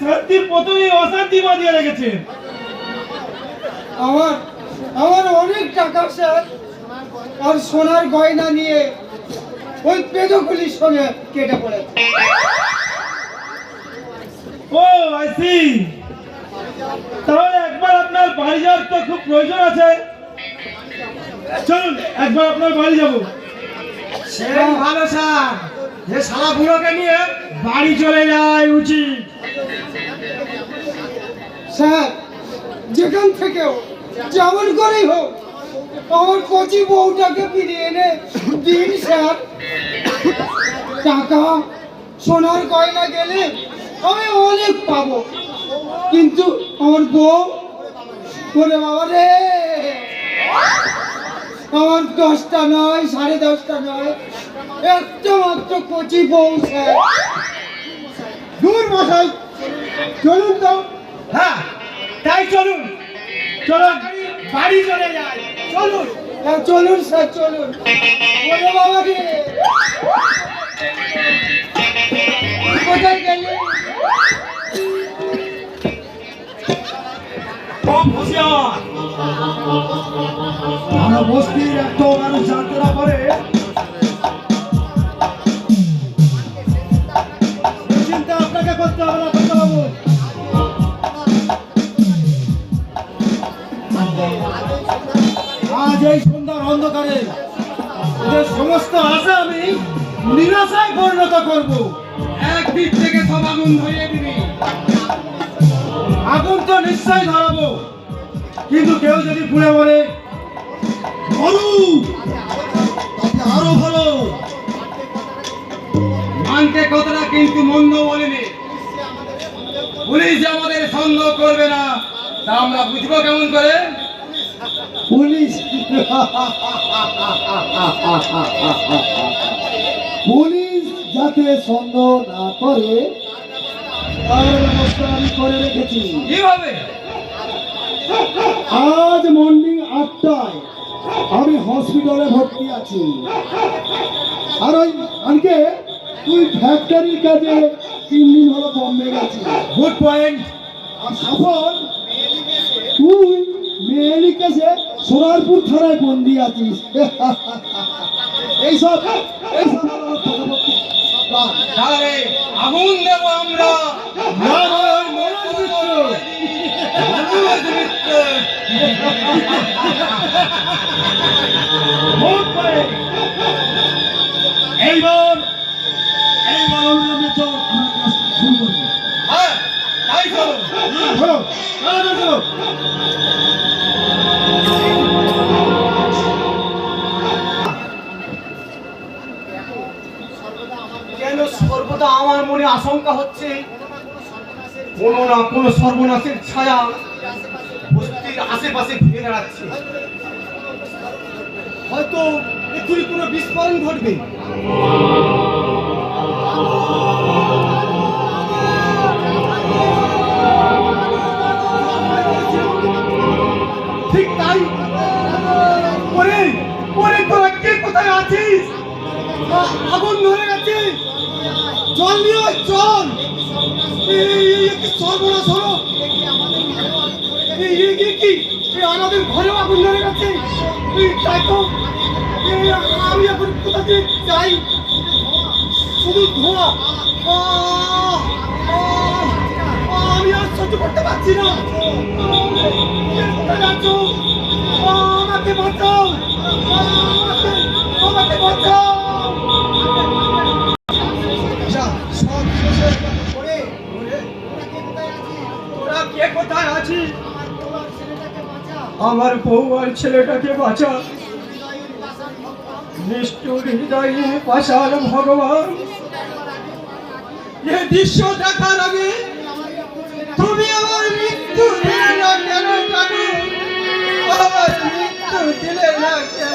শান্তির প্রথমেই অশান্তি বাঁধিয়ে রেখেছেন। আমার আমার অনেক টাকা স্যার আর সোনার গয়না নিয়ে ওই পেদগুলির সঙ্গে কেটে পড়েছে। ও আই সি তাহলে একবার আপনার বাড়ি যাওয়ার তো খুব প্রয়োজন আছে। চলুন একবার আপনার বাড়ি যাব। সেই ভালো স্যার যে শালা বুড়োকে নিয়ে বাড়ি চলে যায় উচিত। স্যার, যেখান থেকেও, যেমন করেই হোক, আমার কচি বউটাকে ফিরিয়ে এনে দিন, স্যার। টাকা, সোনার গয়না গেলে আমি অনেক পাবো। কিন্তু আমার বউ বলে বাবা রে! আমার দশটা নয়, সাড়ে দশটা নয়। একটা মাত্র কচি বউ, স্যার। দূর, মশাই। চলুন তো। হ্যাঁ তাই চলুন। চলুন বাড়ি চলে যায় চলুন। হ্যাঁ চলুন স্যার চলুন। বলে বাবা কোথায় গেলে? আমরা বস্তির মানুষ জানতে না পারে। চিন্তা আপনাকে করতে হবে না। এই সন্ধ্যার অন্ধকারে এদের সমস্ত আশা আমি নিরাশায় পরিণত করব। একদিক থেকে সব আগুন ধরিয়ে দিবি আগুন তো নিশ্চয়ই ধরাবো। কিন্তু কেউ যদি পুড়ে মরে তাতে আরও ভালো। মানতে কথাটা কিন্তু মন্দ বলিনি। পুলিশ যে আমাদের সন্দেহ করবে না। তা আমরা বুঝব কেমন করে? পুলিশ। পুলিশ যাতে সন্দেহ না করে আমি করে রেখেছি। কীভাবে? আজ মর্নিং আটটায় আমি হসপিটালে ভর্তি আছি। আর ওই আজকে তুই ফ্যাক্টরির কাজে তিন দিন হলো বম্বে গেছিস। গুড পয়েন্ট আর সাফল তুই মেয়েলি কেসে সোনারপুর থানায় বন্দি আছিস এইসব আমার আগুন দেবো আমরা। এইবার এইবার অবিলম্বে চল আমরা কাজ শুরু করব হ্যাঁ তাই আশঙ্কা হচ্ছে কোনো না কোনো সর্বনাশের ছায়া বস্তির আশেপাশে ঘিরে দাঁড়াচ্ছে হয়তো এক্ষুনি কোনো বিস্ফোরণ ঘটবে। ঠিক তাই ওরে ওরে তোরা কে কোথায় আছিস? আগুন ধরে এই, এই, সর্বনাশ হলো? কি? আমাদের ঘরেও আগুন ধরে গেছে। তাই তো। আমি এখন কোথা দিয়ে শুধু ধোঁয়া। আমি আর সহ্য করতে পারছি না। আমাকে বাঁচাও। আমাকে বাঁচাও সব শেষের পরে তোরা কে কোথায় আছিস আমার বউ আর ছেলেটাকে বাঁচা। নিষ্ঠুর হৃদয়ে পাশাল ভগবান। এ দৃশ্য দেখার আগে তুমি আমার মৃত্যু দিলে না কেন আমার মৃত্যু দিলে না কেন?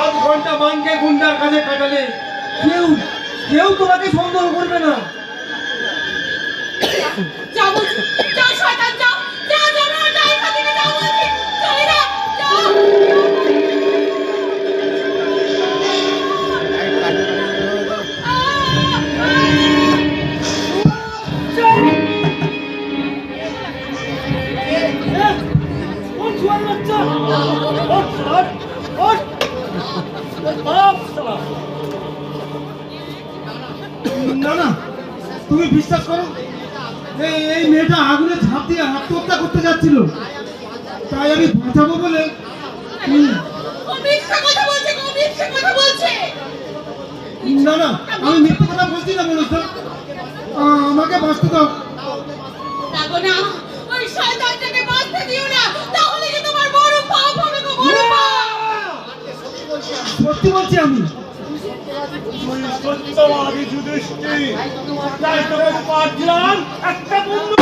আধ ঘণ্টা মানকে গুন্ডার কাছে কাটালে কেউ কেউ তোমাকে সন্দেহ করবে না। না তুমি বিশ্বাস করো যে এই মেয়েটা আগুনে ঝাঁপ দিয়ে আত্মহত্যা করতে যাচ্ছিল। তাই আমি বাঁচাবো বলে না না, আমি মৃত্যু কথা বলছি না, মনোজ আমাকে বাঁচতে দাও না, ওই শয়তানটাকে সত্যি বলছি আমি। সত্যবাদী যুধিষ্ঠির। তাই তোকে পাঠিলাম একটা বন্ধু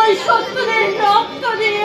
ওই সত্যদের রক্ত দিয়ে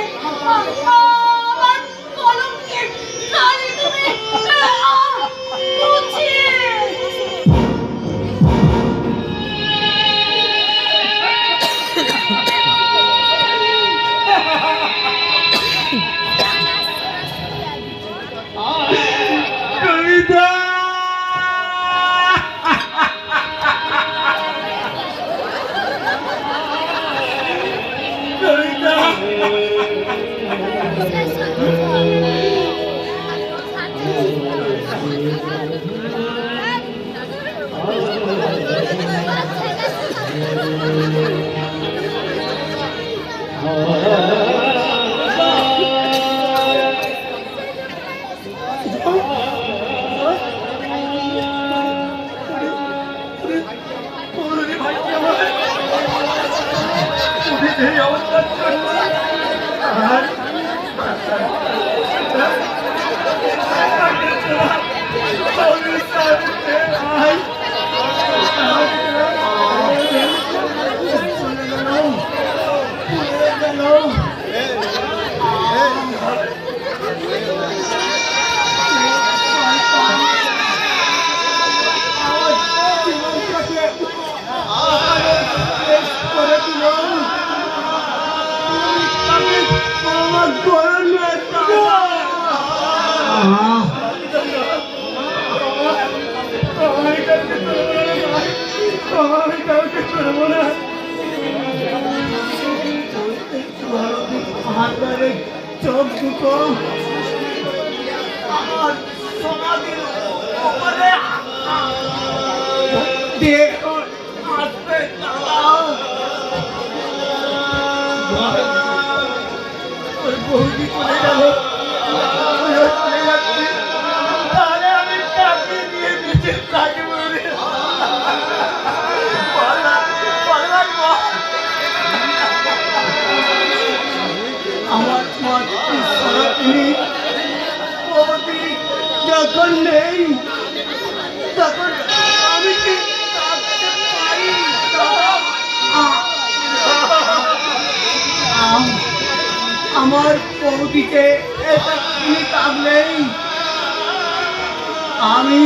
চোখ দুটো আমার সমাধির উপরে দিয়ে আসতে চাও বৌদি চলে গেল আমার যখন নেই তখন আমি আমার বৌদিকে কাঁদলেই আমি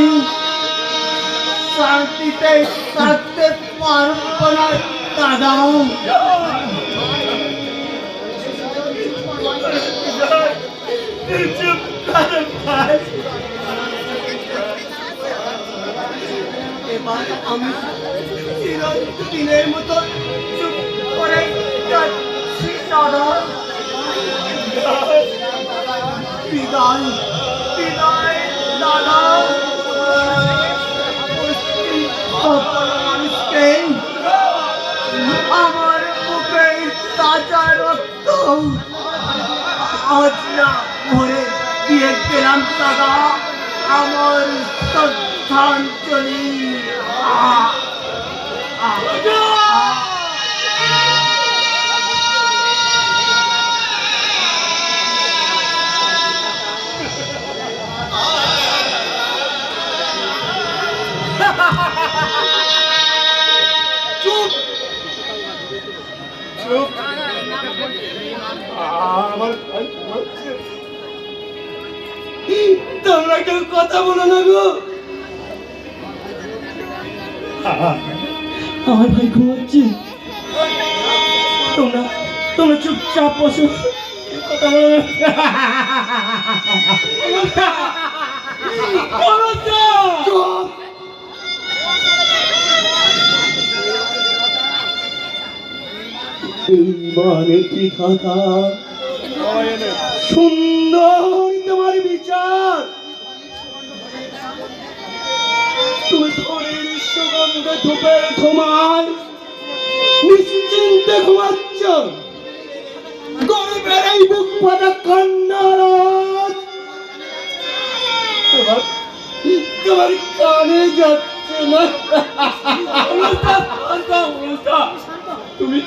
শান্তিতে থাকতে পারব না দাদা চুপ করে ভাই এবার আমি চিরদিনের মতো চুপ করে যাচ্ছি, দাদা। দাদা। আমার বুকে তাজা রক্ত। আজ না ভরে দিয়ে গেলাম দাদা। আমার শ্রদ্ধাঞ্জলি। আ আহ, তোমরা কেউ কথা বলো না গো। আমার ভাই ঘুমাচ্ছে। তোমরা তোমরা চুপচাপ বসো। সুন্দর তোমার বিচার। তুমি ধরের সুগন্ধ ধূপের ধোমায় নিশ্চিন্তে ঘুমাচ্ছ। গরিবের এই বুক ফাটা কান্নারাজ তোমার কানে যাচ্ছে না। উল্টা উল্টা। তুমি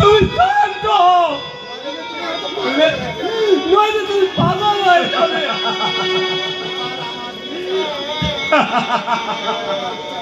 তুমি শান্ত। নইলে তুমি পাগল হয়ে যাবে। ハハハハ!